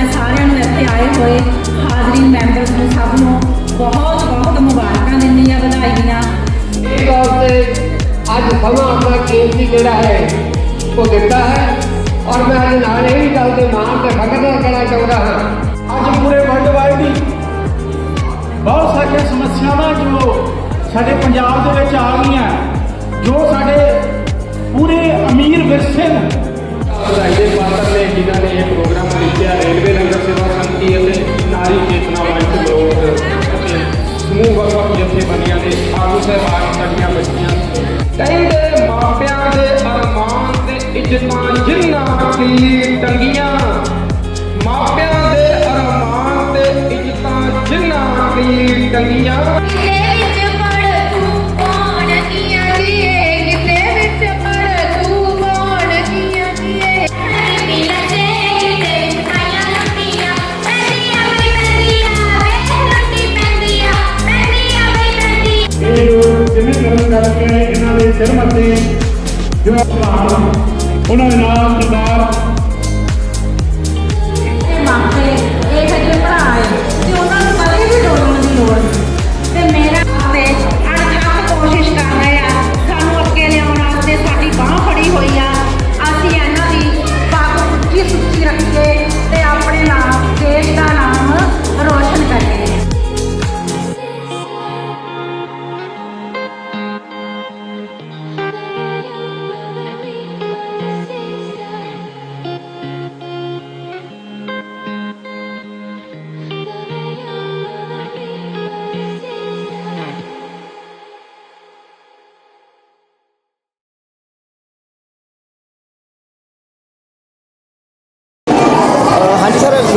ਮੈਂ ਸਾਰਿਆਂ ਨੂੰ ਇੱਥੇ ਆਏ ਹੋਏ ਹਾਜ਼ਰੀਨ ਮੈਂਬਰਸ ਨੂੰ ਸਭ ਨੂੰ ਬਹੁਤ ਬਹੁਤ ਮੁਬਾਰਕਾਂ ਦਿੰਦੀ ਆ ਵਧਾਈਆਂ ਇਸ ਤੌਰ ਤੇ ਅੱਜ ਸਮਾਂ ਆਪਣਾ ਕੀਮਤੀ ਜਿਹੜਾ ਹੈ ਉਹ ਦਿੱਤਾ ਹੈ। ਔਰ ਮੈਂ ਅੱਜ ਨਾਲ ਇਹ ਵੀ ਗੱਲ ਤੇ ਮਾਣ ਤੇ ਫਖਰ ਕਹਿਣਾ ਚਾਹੁੰਦਾ ਹਾਂ। ਅੱਜ ਪੂਰੇ ਵਰਲਡ ਵਾਈਡ ਹੀ ਬਹੁਤ ਸਾਰੀਆਂ ਸਮੱਸਿਆਵਾਂ ਜੋ ਸਾਡੇ ਪੰਜਾਬ ਦੇ ਵਿੱਚ ਆ ਗਈਆਂ ਜੋ ਸਾਡੇ ਪੂਰੇ ਅਮੀਰ ਵਿਰਸੇ ਨੂੰ ਵਧਾਈ ਦੇ ਪਾਤਰ ਨੇ ਜਿਨ੍ਹਾਂ ਨੇ ਇਹ ਬਈ ਪੈਂਦੀਆਂ ਇਹ ਜੋ ਜਿਵੇਂ ਕਰਨ ਕਰਕੇ ਇਹਨਾਂ ਦੇ ਸਿਰ ਮੱਥੇ ਜੋ ਭਰਾ ਉਹਨਾਂ ਦੇ ਨਾਮ ਸਰਦਾਰ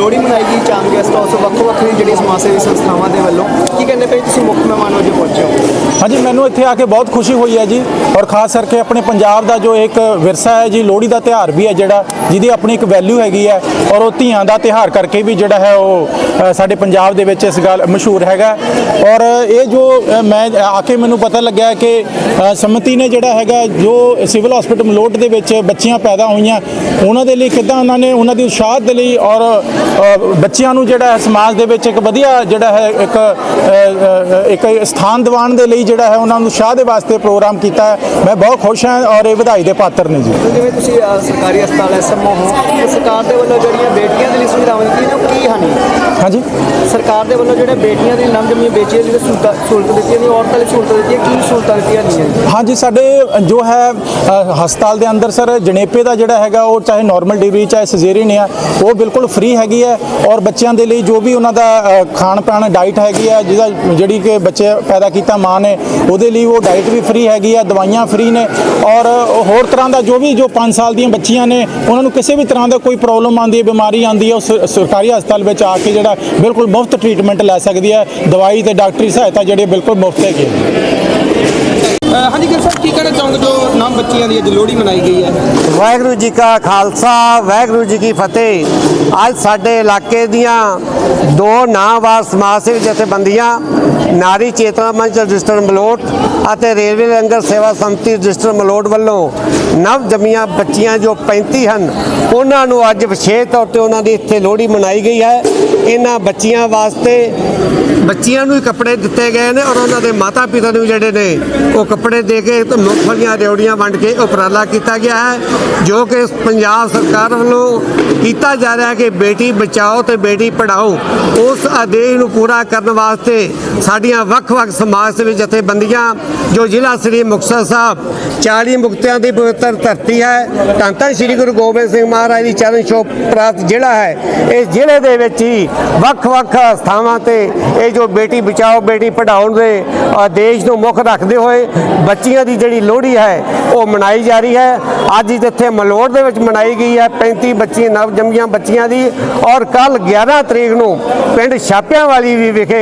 ਲੋਹੜੀ ਮਨਾਈ ਗਈ ਚਾਂਦ ਗੈਸਟ ਹਾਊਸ ਵੱਖੋ ਵੱਖ ਜਿਹੜੀਆਂ ਸਮਾਜ ਸੇਵੀ ਸੰਸਥਾਵਾਂ ਦੇ ਵੱਲੋਂ ਕੀ ਕਹਿੰਦੇ ਪਏ ਤੁਸੀਂ ਮੁੱਖ ਮਹਿਮਾਨ ਵਜੋਂ ਪਹੁੰਚੇ ਹੋ? ਹਾਂਜੀ ਮੈਨੂੰ ਇੱਥੇ ਆ ਕੇ ਬਹੁਤ ਖੁਸ਼ੀ ਹੋਈ ਹੈ ਜੀ ਔਰ ਖਾਸ ਕਰਕੇ ਆਪਣੇ ਪੰਜਾਬ ਦਾ ਜੋ ਇੱਕ ਵਿਰਸਾ ਹੈ ਜੀ ਲੋਹੜੀ ਦਾ ਤਿਉਹਾਰ ਵੀ ਹੈ ਜਿਹੜਾ ਜਿਹਦੀ ਆਪਣੀ ਇੱਕ ਵੈਲਿਊ ਹੈਗੀ ਹੈ ਔਰ ਉਹ ਧੀਆਂ ਦਾ ਤਿਉਹਾਰ ਕਰਕੇ ਵੀ ਜਿਹੜਾ ਹੈ ਉਹ ਸਾਡੇ ਪੰਜਾਬ ਦੇ ਵਿੱਚ ਇਸ ਗੱਲ ਮਸ਼ਹੂਰ ਹੈਗਾ ਔਰ ਇਹ ਜੋ ਮੈਂ ਆ ਕੇ ਮੈਨੂੰ ਪਤਾ ਲੱਗਿਆ ਕਿ ਅ, ਸੰਮਤੀ ਨੇ ਜਿਹੜਾ ਹੈਗਾ ਜੋ ਸਿਵਲ ਹਸਪੀਟਲ ਮਲੋਟ ਦੇ ਵਿੱਚ ਬੱਚੀਆਂ ਪੈਦਾ ਹੋਈਆਂ ਉਹਨਾਂ ਦੇ ਲਈ ਕਿੱਦਾਂ ਉਹਨਾਂ ਨੇ ਉਹਨਾਂ ਦੀ ਉਤਸ਼ਾਹ ਦੇ ਲਈ ਔਰ ਬੱਚਿਆਂ ਨੂੰ ਜਿਹੜਾ ਹੈ ਸਮਾਜ ਦੇ ਵਿੱਚ ਇੱਕ ਵਧੀਆ ਜਿਹੜਾ ਹੈ ਇੱਕ ਇੱਕ ਸਥਾਨ ਦਿਵਾਉਣ ਦੇ ਲਈ ਜਿਹੜਾ ਹੈ ਉਹਨਾਂ ਨੂੰ ਉਤਸ਼ਾਹ ਦੇ ਵਾਸਤੇ ਪ੍ਰੋਗਰਾਮ ਕੀਤਾ ਹੈ। ਮੈਂ ਬਹੁਤ ਖੁਸ਼ ਹਾਂ ਔਰ ਇਹ ਵਧਾਈ ਦੇ ਪਾਤਰ ਨੇ ਜੀ। ਜਿਵੇਂ ਤੁਸੀਂ ਸਰਕਾਰੀ ਹਸਪਤਾਲ ਐਸਐਮਓ ਹੋ ਸਰਕਾਰ ਦੇ ਵੱਲੋਂ ਜਿਹੜੀਆਂ ਬੇਟੀਆਂ ਦੇ ਲਈ ਸੁਵਿਧਾਵਾਂ ਦਿੱਤੀਆਂ ਨੇ ਉਹ ਕੀ ਹਨ? ਹਾਂਜੀ। ਸਰਕਾਰ ਦੇ ਵੱਲੋਂ ਜਿਹੜੇ ਬੇਟੀਆਂ ਦੀ ਬੇਟੀਆਂ ਦੀ ਜਿਹੜੀ ਸਹੂਲਤਾਂ ਨੇ ਔਰਤਾਂ ਲਈ ਸਹੂਲਤਾਂ ਦਿੱਤੀਆਂ ਕੀ ਸਹੂਲਤਾਂ ਦਿੱਤੀਆਂ ਨਹੀਂ ਹੈ ਹਾਂਜੀ ਸਾਡੇ ਜੋ ਹੈ ਹਸਪਤਾਲ ਦੇ ਅੰਦਰ ਸਰ ਜਣੇਪੇ ਦਾ ਜਿਹੜਾ ਹੈਗਾ ਉਹ ਚਾਹੇ ਨਾਰਮਲ ਡਿਲੀਵਰੀ ਚਾਹੇ ਸਿਜ਼ੇਰੀਅਨ ਆ ਉਹ ਬਿਲਕੁਲ ਫ੍ਰੀ ਹੈਗੀ ਹੈ ਔਰ ਬੱਚਿਆਂ ਦੇ ਲਈ ਜੋ ਵੀ ਉਹਨਾਂ ਦਾ ਖਾਣ ਪਾਣ ਡਾਈਟ ਹੈਗੀ ਹੈ ਜਿਹਦਾ ਜਿਹੜੀ ਕਿ ਬੱਚੇ ਪੈਦਾ ਕੀਤਾ, ਮਾਂ ਨੇ, ਉਹਦੇ ਲਈ ਉਹ ਡਾਈਟ ਵੀ ਫ੍ਰੀ ਹੈਗੀ ਹੈ ਦਵਾਈਆਂ ਫ੍ਰੀ ਨੇ। ਔਰ ਹੋਰ ਤਰ੍ਹਾਂ ਦਾ ਜੋ ਵੀ, ਜੋ 5 ਸਾਲ ਦੀਆਂ ਬੱਚੀਆਂ ਨੇ, ਉਹਨਾਂ ਨੂੰ ਕਿਸੇ ਵੀ ਤਰ੍ਹਾਂ ਦਾ ਕੋਈ ਪ੍ਰੋਬਲਮ ਆਉਂਦੀ ਹੈ, ਬਿਮਾਰੀ ਆਉਂਦੀ ਹੈ, ਉਹ ਸ- ਸਰਕਾਰੀ ਹਸਪਤਾਲ ਵਿੱਚ ਆ ਕੇ ਜਿਹੜਾ ਬਿਲਕੁਲ ਮੁਫਤ ਟ੍ਰੀਟਮੈਂਟ ਲੈ ਸਕਦੀ ਹੈ। ਦਵਾਈ ਤੇ ਡਾਕਟਰੀ ਸਹਾਇਤਾ ਜਿਹੜੀ ਬਿਲਕੁਲ ਮੁਫਤ ਹੈਗੀ ਹੈ ਹਾਂਜੀ ਗਿਰ ਸਾਹਿਬ, ਕੀ ਕਹਿਣਾ ਚਾਹੋਗੇ? ਜੋ ਨਾਮ ਬੱਚੀਆਂ ਦੀ ਅੱਜ ਲੋਹੜੀ ਮਨਾਈ ਗਈ ਹੈ। ਵਾਹਿਗੁਰੂ ਜੀ ਕਾ ਖਾਲਸਾ, ਵਾਹਿਗੁਰੂ ਜੀ ਕੀ ਫਤਿਹ। ਅੱਜ ਸਾਡੇ ਇਲਾਕੇ ਦੀਆਂ ਦੋ ਨਾਮਵਾਰ ਸਮਾਜ ਸੇਵੀ ਜਥੇਬੰਦੀਆਂ, ਨਾਰੀ ਚੇਤਨਾ ਮੰਚ ਰਜਿਸਟਰ ਮਲੋਟ ਅਤੇ ਰੇਲਵੇ ਲੰਗਰ ਸੇਵਾ ਸੰਮਤੀ ਰਜਿਸਟਰ ਮਲੋਟ ਵੱਲੋਂ ਨਵ ਜੰਮੀਆਂ ਬੱਚੀਆਂ ਜੋ 35 ਹਨ, ਉਹਨਾਂ ਨੂੰ ਅੱਜ ਵਿਸ਼ੇਸ਼ ਤੌਰ ਤੇ ਉਹਨਾਂ ਦੀ ਇੱਥੇ ਲੋਹੜੀ ਮਨਾਈ ਗਈ ਹੈ। ਇਹਨਾਂ ਬੱਚੀਆਂ ਵਾਸਤੇ ਬੱਚੀਆਂ ਨੂੰ ਹੀ ਕੱਪੜੇ ਦਿੱਤੇ ਗਏ ਨੇ ਔਰ ਉਹਨਾਂ ਦੇ ਮਾਤਾ ਪਿਤਾ ਨੂੰ ਜਿਹੜੇ ਨੇ ਉਹ ਕੱਪੜੇ ਦੇ ਕੇ ਤੇ ਮੁਖਫਲੀਆਂ ਰਿਓੜੀਆਂ ਵੰਡ ਕੇ ਉਪਰਾਲਾ ਕੀਤਾ ਗਿਆ ਹੈ, ਜੋ ਕਿ ਪੰਜਾਬ ਸਰਕਾਰ ਵੱਲੋਂ ਕੀਤਾ ਜਾ ਰਿਹਾ ਹੈ ਕਿ ਬੇਟੀ ਬਚਾਓ ਤੇ ਬੇਟੀ ਪੜਾਓ ਉਸ ਆਦੇਸ਼ ਨੂੰ ਪੂਰਾ ਕਰਨ ਵਾਸਤੇ ਸਾਡੀਆਂ ਵੱਖ-ਵੱਖ ਸਮਾਜ ਸੇਵੀ ਜਥੇਬੰਦੀਆਂ, ਜੋ ਜ਼ਿਲ੍ਹਾ ਸ੍ਰੀ ਮੁਕਤਸਰ ਸਾਹਿਬ 40 ਮੁਕਤਿਆਂ ਦੀ ਪਵਿੱਤਰ ਧਰਤੀ ਹੈ ਤਾਂ ਧੰਨ ਸ੍ਰੀ ਗੁਰੂ ਗੋਬਿੰਦ ਸਿੰਘ ਮਹਾਰਾਜ ਦੀ ਚਰਨ ਛੋਹ ਪ੍ਰਾਪਤ ਜ਼ਿਲ੍ਹਾ ਹੈ, ਇਸ ਜ਼ਿਲ੍ਹੇ ਦੇ ਵਿੱਚ ਹੀ ਵੱਖ-ਵੱਖ ਸਥਾਵਾਂ ਤੇ ਇਹ ਜੋ ਬੇਟੀ ਬਚਾਓ, ਬੇਟੀ ਪੜਾਓ ਦੇ ਦੇਸ਼ ਨੂੰ ਮੁੱਖ ਰੱਖਦੇ ਹੋਏ ਬੱਚੀਆਂ ਦੀ ਜਿਹੜੀ ਲੋਹੜੀ ਹੈ ਉਹ ਮਨਾਈ ਜਾ ਰਹੀ ਹੈ। ਅੱਜ ਜਿੱਥੇ ਮਲੋੜ ਦੇ ਵਿੱਚ ਮਨਾਈ ਗਈ ਹੈ 35 ਬੱਚੀ ਨਵ ਜੰਮੀਆਂ ਬੱਚੀਆਂ ਦੀ ਔਰ ਕੱਲ 11 ਤਰੀਕ ਨੂੰ ਪਿੰਡ ਛਾਪਿਆਂ ਵਾਲੀ ਵੀ ਵਿਖੇ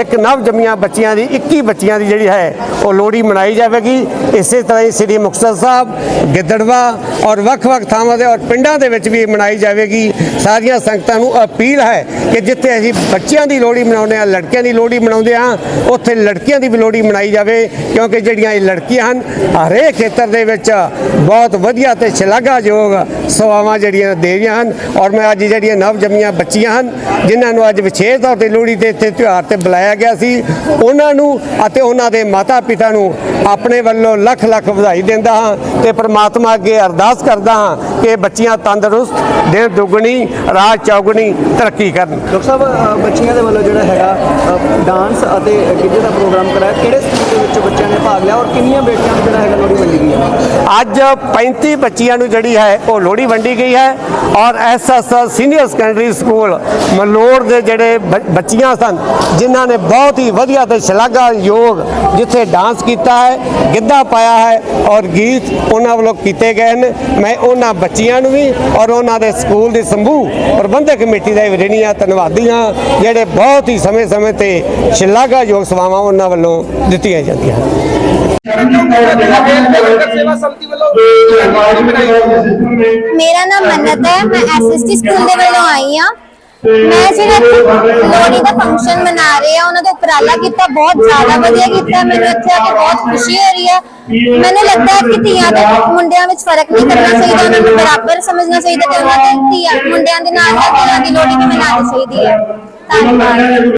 ਇੱਕ ਨਵ ਜੰਮੀਆਂ ਬੱਚੀਆਂ ਦੀ 21 ਬੱਚੀਆਂ ਦੀ ਜਿਹੜੀ ਹੈ, ਉਹ ਲੋਹੜੀ ਮਨਾਈ ਜਾਵੇਗੀ। ਇਸੇ ਤਰ੍ਹਾਂ ਹੀ ਸ੍ਰੀ ਮੁਕਤਸਰ ਸਾਹਿਬ, ਗਿੱਦੜਵਾ ਔਰ ਵੱਖ-ਵੱਖ ਥਾਵਾਂ ਦੇ ਔਰ ਪਿੰਡਾਂ ਦੇ ਵਿੱਚ ਵੀ ਮਨਾਈ ਜਾਵੇਗੀ। ਸਾਰੀਆਂ ਸੰਗਤਾਂ ਨੂੰ ਅਪੀਲ ਹੈ ਕਿ ਜਿੱਥੇ ਅਸੀਂ ਬੱਚਿਆਂ ਦੀ ਲੋਹੜੀ ਮਨਾਉਂਦੇ ਆ ਲੜਕਿਆਂ ਦੀ ਲੋਹੜੀ ਮਨਾਉਂਦੇ ਆ ਉੱਥੇ ਲੜਕੀਆਂ ਦੀ ਵੀ ਲੋਹੜੀ ਮਨਾਈ ਜਾਵੇ, ਕਿਉਂਕਿ ਜਿਹੜੀਆਂ ਇਹ ਲੜਕੀਆਂ ਹਨ, ਹਰੇਕ ਖੇਤਰ ਦੇ ਵਿੱਚ ਬਹੁਤ ਵਧੀਆ ਤੇ ਸ਼ਲਾਘਾਯੋਗ ਸੇਵਾਵਾਂ ਜਿਹੜੀਆਂ ਦੇ ਰਹੀਆਂ ਹਨ। ਔਰ ਮੈਂ ਅੱਜ ਜਿਹੜੀਆਂ ਨਵ ਜੰਮੀਆਂ ਬੱਚੀਆਂ ਹਨ, ਜਿਨ੍ਹਾਂ ਨੂੰ ਅੱਜ ਵਿਸ਼ੇਸ਼ ਤੌਰ ਤੇ ਲੋਹੜੀ ਦੇ ਇੱਥੇ ਤਿਉਹਾਰ ਤੇ ਬੁਲਾਇਆ ਗਿਆ ਸੀ, ਉਹਨਾਂ ਨੂੰ ਅਤੇ ਉਹਨਾਂ ਦੇ ਮਾਤਾ ਪਿਤਾ ਨੂੰ ਆਪਣੇ ਵੱਲੋਂ ਲੱਖ ਲੱਖ ਵਧਾਈ ਦਿੰਦਾ ਹਾਂ ਤੇ ਪ੍ਰਮਾਤਮਾ ਅੱਗੇ ਅਰਦਾਸ ਕਰਦਾ ਹਾਂ ਕਿ ਬੱਚੀਆਂ ਤੰਦਰੁਸਤ ਦਿਨ ਦੁੱਗਣੀ ਰਾਤ ਚੌਗਣੀ ਤਰੱਕੀ ਕਰਨ। ਡਾਕਟਰ ਸਾਹਿਬ ਬੱਚੀਆਂ ਦੇ ਵੱਲੋਂ ਜਿਹੜਾ ਹੈਗਾ ਡਾਂਸ ਅਤੇ ਗਿੱਧੇ ਦਾ ਪ੍ਰੋਗਰਾਮ ਕਰਾਇਆ ਕਿਹੜੇ ਸਕੂਲ ਦੇ ਵਿੱਚ ਬੱਚਿਆਂ ਨੇ ਭਾਗ ਲਿਆ ਔਰ ਕਿੰਨੀਆਂ ਬੇਟੀਆਂ ਨੂੰ ਜਿਹੜਾ ਹੈਗਾ ਲੋਹੜੀ ਵੰਡੀ ਗਈ ਹੈ ਅੱਜ 35 ਬੱਚੀਆਂ ਨੂੰ ਜਿਹੜੀ ਹੈ ਉਹ ਲੋਹੜੀ ਵੰਡੀ ਗਈ ਹੈ ਔਰ SS senior secondary school Malor ਦੇ ਜਿਹੜੇ ਬੱਚੀਆਂ ਸਨ ਜਿਨ੍ਹਾਂ ਨੇ ਬਹੁਤ ਹੀ ਵਧੀਆ ਤੇ ਸ਼ਲਾਘਾਯੋਗ ਜਿੱਥੇ ਡਾਂਸ ਕੀਤਾ ਹੈ ਗਿੱਧਾ ਪਾਇਆ ਹੈ ਔਰ ਗੀਤ ਉਹਨਾਂ ਵੱਲੋਂ ਕੀਤੇ ਗਏ ਨੇ। ਮੈਂ ਉਹਨਾਂ ਬੱਚੀਆਂ ਨੂੰ ਵੀ ਔਰ ਉਹਨਾਂ ਦੇ ਸਕੂਲ ਦੀ ਸੰਭੂ ਪ੍ਰਬੰਧਕ ਕਮੇਟੀ ਦਾ ਵੀ ਰਹਿਣੀ ਆ ਜਿਹੜੇ ਬਹੁਤ ਹੀ ਸਮੇਂ-ਸਮੇਂ ਤੇ ਸ਼ਲਾਘਾਯੋਗ ਸੇਵਾਵਾਂ ਉਹਨਾਂ ਵੱਲੋਂ ਦਿੱਤੀਆਂ ਜਾਂਦੀਆਂ ਮੇਰਾ ਨਾਮ ਮੰਨਤ ਹੈ, ਮੈਂ ਐਸਐਸਟੀ ਸਕੂਲ ਦੇ ਵੱਲੋਂ ਆਈ ਹਾਂ। ਮੈਂ ਜਿਹੜਾ ਇੱਥੇ ਲੋਹੜੀ ਦਾ ਫੰਕਸ਼ਨ ਮਨਾ ਰਹੇ ਆ ਉਹਨਾਂ ਦਾ ਉਪਰਾਲਾ ਕੀਤਾ ਬਹੁਤ ਜ਼ਿਆਦਾ ਵਧੀਆ ਕੀਤਾ ਮੈਨੂੰ ਇੱਥੇ ਆ ਕੇ ਬਹੁਤ ਖੁਸ਼ੀ ਹੋ ਰਹੀ ਹੈ। ਮੈਨੂੰ ਲੱਗਦਾ ਹੈ ਕਿ ਧੀਆਂ ਤੇ ਮੁੰਡਿਆਂ ਵਿੱਚ ਫ਼ਰਕ ਨਹੀਂ ਕਰਨਾ ਚਾਹੀਦਾ ਉਹਨਾਂ ਨੂੰ ਬਰਾਬਰ ਸਮਝਣਾ ਚਾਹੀਦਾ ਤੇ ਉਹਨਾਂ ਦੇ ਧੀਆਂ ਮੁੰਡਿਆਂ ਦੇ ਨਾਲ ਨਾਲ ਧੀਆਂ ਦੀ ਲੋਹੜੀ ਵੀ ਮਨਾਉਣੀ ਚਾਹੀਦੀ ਹੈ। ਧੰਨਵਾਦ।